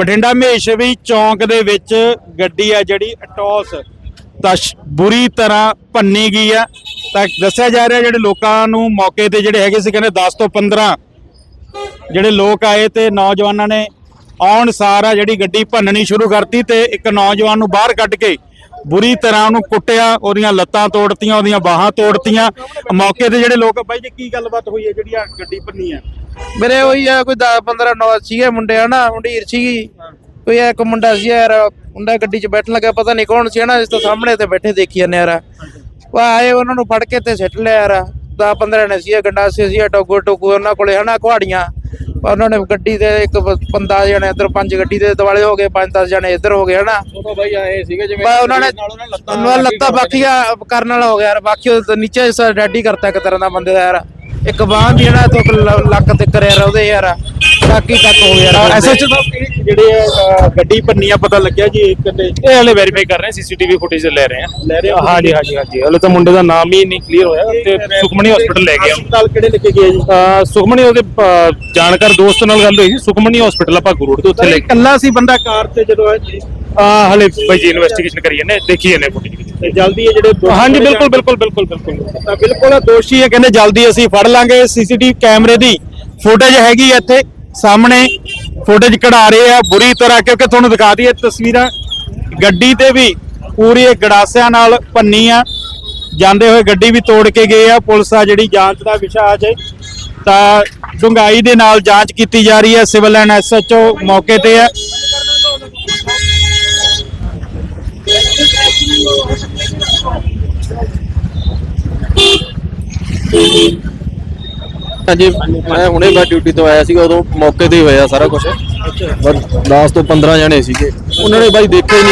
ਬਠਿੰਡਾ ਮਹੇਸ਼ਵੀ ਚੌਂਕ ਦੇ ਵਿੱਚ ਗੱਡੀ ਆ ਜਿਹੜੀ ਅਟੋਸ ਤਾਂ ਬੁਰੀ ਤਰ੍ਹਾਂ ਭੰਨੀ ਗਈ ਆ। ਤਾਂ ਦੱਸਿਆ ਜਾ ਰਿਹਾ ਜਿਹੜੇ ਲੋਕਾਂ ਨੂੰ ਮੌਕੇ ਤੇ ਜਿਹੜੇ ਹੈਗੇ ਸੀ, ਕਹਿੰਦੇ 10 ਤੋਂ 15 ਜਿਹੜੇ ਲੋਕ ਆਏ ਤੇ ਨੌਜਵਾਨਾਂ ਨੇ ਆਉਣ ਸਾਰ ਆ ਜਿਹੜੀ ਗੱਡੀ ਭੰਨਣੀ ਸ਼ੁਰੂ ਕਰਤੀ ਤੇ ਇੱਕ ਨੌਜਵਾਨ ਨੂੰ ਬਾਹਰ ਕੱਢ ਕੇ ਬੁਰੀ ਤਰ੍ਹਾਂ ਉਹਨੂੰ ਕੁੱਟਿਆ, ਉਹਦੀਆਂ ਲੱਤਾਂ ਤੋੜਤੀਆਂ, ਉਹਦੀਆਂ ਬਾਹਾਂ ਤੋੜਤੀਆਂ। ਮੌਕੇ ਤੇ ਜਿਹੜੇ ਲੋਕ, ਬਾਈ ਜੀ, ਕੀ ਗੱਲਬਾਤ ਹੋਈ ਹੈ ਜਿਹੜੀ ਆ ਗੱਡੀ ਭੰਨੀ ਆ? ਮੇਰੇ ਉਹੀ ਆ, ਕੋਈ 10 15 ਨੌ ਸੀਗੇ ਮੁੰਡੇ, ਹਨਾ, ਮੁੰਡੀਰ ਸੀਗੀ। ਕੋਈ ਇੱਕ ਮੁੰਡਾ ਸੀ ਯਾਰ, ਮੁੰਡਾ ਗੱਡੀ 'ਚ ਬੈਠਣ ਲੱਗਾ ਪਤਾ ਨਹੀਂ ਕੌਣ ਸੀ, ਹਨਾ, ਇਸ ਤੋਂ ਸਾਹਮਣੇ ਤੇ ਬੈਠੇ ਦੇਖੀ ਜਾਂਦੇ ਯਾਰ। ਵਾ ਆਏ, ਉਹਨਾਂ ਨੂੰ ਫੜ ਕੇ ਤੇ ਸਿੱਟ ਲਿਆ ਯਾਰ। 10 15 ਨੇ ਸੀ ਗੰਡਾਸੇ ਸੀ ਟੋਗੋ ਟੋਗੋ ਉਹਨਾਂ ਕੋਲੇ, ਹਨਾ, ਕੁਹਾੜੀਆਂ। ਉਹਨਾਂ ਨੇ ਗੱਡੀ ਤੇ ਇੱਕ ਬੰਦਾ ਜਣੇ ਇੱਧਰ ਪੰਜ ਗੱਡੀ ਦੇ ਦਿਵਾਲੇ ਹੋ ਗਏ ਪੰਜ 10 ਜਣੇ ਇੱਧਰ ਹੋ ਗਏ ਹਨਾ? ਉਦੋਂ ਬਾਈ ਆਏ ਸੀਗੇ ਜਿਵੇਂ ਉਹਨਾਂ ਨੇ ਉਹਨਾਂ ਲੱਤਾਂ ਬਾਕੀਆਂ ਕਰਨ ਵਾਲਾ ਹੋ ਗਿਆ ਯਾਰ। ਬਾਕੀ ਉਹ ਨੀਚੇ ਡੈਡੀ ਕਰਤਾ ਇੱਕ ਤਰ੍ਹਾਂ ਦਾ ਬੰਦੇ ਦਾ ਯਾਰ। ਇੱਕ ਬਾਂਹ ਦੀ ਜਿਹੜਾ ਤੋਂ ਲੱਕ ਤੇ ਕਰਿਆ ਉਹਦੇ ਯਾਰ। ਬਾਕੀ ਤੱਕ ਹੋ ਗਿਆ ਯਾਰ ਐਸਐਚ ਸਾਹਿਬ ਜਿਹੜੇ ਅਹ, ਗੱਡੀ ਭੰਨੀ ਆ ਪਤਾ ਲੱਗਿਆ ਜੀ? ਇੱਕ ਦੇ ਇਹ ਹਲੇ ਵੈਰੀਫਾਈ ਕਰ ਰਹੇ ਹਾਂ ਸੀਸੀਟੀਵੀ ਫੁਟੇਜ ਲੈ ਰਹੇ ਹਾਂ ਲੈ ਰਹੇ ਹੋ ਹਾਂਜੀ ਹਾਂਜੀ ਹਾਂਜੀ ਹਲੇ ਤਾਂ ਮੁੰਡੇ ਦਾ ਨਾਮ ਹੀ ਨਹੀਂ ਕਲੀਅਰ ਹੋਇਆ ਤੇ ਸੁਖਮਣੀ ਹਸਪੀਟਲ ਲੈ ਗਏ ਹਸਪਤਾਲ ਕਿਹੜੇ ਲੈ ਕੇ ਗਏ ਜੀ? ਅਹ ਸੁਖਮਣੀ ਉਹਦੇ ਅਹ, ਜਾਣਕਾਰ ਦੋਸਤ ਨਾਲ ਗੱਲ ਹੋਈ ਸੀ ਸੁਖਮਣੀ ਹਸਪੀਟਲ ਆਪਾਂ ਗੁਰੂੜ ਤੋਂ ਉੱਥੇ ਲੈ ਕੇ ਇਕੱਲਾ ਸੀ ਬੰਦਾ ਕਾਰ ਤੇ ਜਦੋਂ ਆਇਆ ਜੀ? ਅਹ, ਹਲੇ ਬਾਈ ਜੀ ਇਨਵੈਸਟੀਗੇਸ਼ਨ ਕਰੀ ਜਾਂਦੇ ਦੇਖੀ ਜਾਂਦੇ ਫੁਟੇਜ ਤੇ ਜਲਦੀ ਇਹ ਜਿਹੜੇ ਦੋਸ਼ੀ ਹਾਂਜੀ ਫੜੇ ਬਿਲਕੁਲ ਜਾਣ- ਬਿਲਕੁਲ ਬਿਲਕੁਲ ਬਿਲਕੁਲ। ਤਾਂ ਬਿਲਕੁਲ ਦੋਸ਼ੀ ਹੈ ਕਹਿੰਦੇ ਜਲਦੀ ਅਸੀਂ ਫੜ ਲਾਂਗੇ ਸੀਸੀਟੀਵੀ ਕੈਮਰੇ ਦੀ ਫੁਟੇਜ ਹੈਗੀ ਹੈ ਇੱਥੇ। ਸਾਹਮਣੇ ਫੁਟੇਜ ਕਢਾ ਰਹੇ ਆ, ਬੁਰੀ ਤਰ੍ਹਾਂ, ਕਿਉਂਕਿ ਤੁਹਾਨੂੰ ਦਿਖਾ ਦਈਏ ਤਸਵੀਰਾਂ, ਗੱਡੀ ਤੇ ਵੀ ਪੂਰੀ ਗੜਾਸਿਆਂ ਨਾਲ ਭੰਨੀ ਆ। ਜਾਂਦੇ ਹੋਏ ਗੱਡੀ ਵੀ ਤੋੜ ਕੇ ਗਏ ਆ, ਪੁਲਿਸ ਆ ਜਿਹੜੀ ਜਾਂਚ ਦਾ ਵਿਸ਼ਾ ਅਜੇ। ਤਾਂ ਡੂੰਘਾਈ ਦੇ ਨਾਲ ਜਾਂਚ ਕੀਤੀ ਜਾ ਰਹੀ ਹੈ, ਸਿਵਲ ਐਂਡ ਐਸਐਚਓ ਮੌਕੇ ਤੇ ਹੈ। ਹਾਂਜੀ ਮੈਂ ਹੁਣੇ ਮੈਂ ਡਿਊਟੀ ਤੋਂ ਆਇਆ ਸੀਗਾ, ਉਦੋਂ ਮੌਕੇ ਤੇ ਹੀ ਹੋਇਆ ਸਾਰਾ ਕੁਝ ਬਸ 10 ਤੋਂ 15 ਜਣੇ ਸੀਗੇ। ਉਹਨਾਂ ਨੇ ਬਾਈ ਦੇਖੇ ਨਹੀਂ।